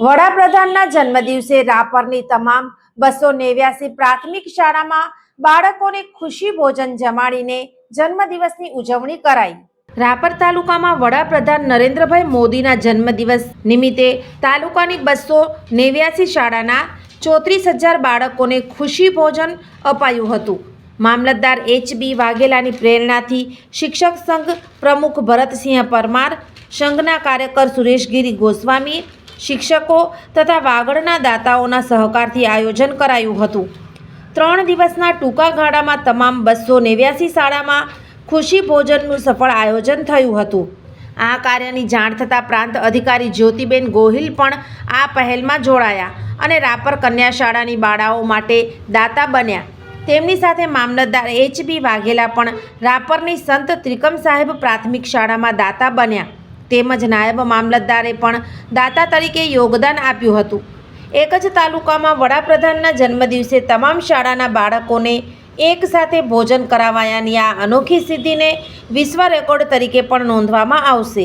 વડાપ્રધાનના જન્મદિવસે રાપરની તમામ બસો નેવ્યાસી પ્રાથમિક શાળામાં બાળકોને ખુશી ભોજન જમાડીને જન્મદિવસની ઉજવણી કરાઈ. રાપર તાલુકામાં વડાપ્રધાન નરેન્દ્રભાઈ મોદીના જન્મદિવસ નિમિત્તે તાલુકાની બસો નેવ્યાસી શાળાના ચોત્રીસ હજાર બાળકોને ખુશી ભોજન અપાયું હતું. મામલતદાર એચ બી વાઘેલાની પ્રેરણાથી શિક્ષક સંઘ પ્રમુખ ભરતસિંહ પરમાર, સંઘના કાર્યકર સુરેશગીરી ગોસ્વામી શિક્ષકો તથા વાગડના દાતાઓના સહકારથી આયોજન કરાયું હતું. ત્રણ દિવસના ટૂંકા ગાળામાં તમામ બસો નેવ્યાસી શાળામાં ખુશી ભોજનનું સફળ આયોજન થયું હતું. આ કાર્યની જાણ થતાં પ્રાંત અધિકારી જ્યોતિબેન ગોહિલ પણ આ પહેલમાં જોડાયા અને રાપર કન્યા શાળાની બાળાઓ માટે દાતા બન્યા. તેમની સાથે મામલતદાર એચ બી વાઘેલા પણ રાપરની સંત ત્રિકમ સાહેબ પ્રાથમિક શાળામાં દાતા બન્યા. તેમજ નાયબ મામલતદારે પણ દાતા તરીકે યોગદાન આપ્યું હતું. એક જ તાલુકામાં વડાપ્રધાનના જન્મદિવસે તમામ શાળાના બાળકોને એક સાથે ભોજન કરાવાયાની આ અનોખી સિદ્ધિને વિશ્વ રેકોર્ડ તરીકે પણ નોંધવામાં આવશે.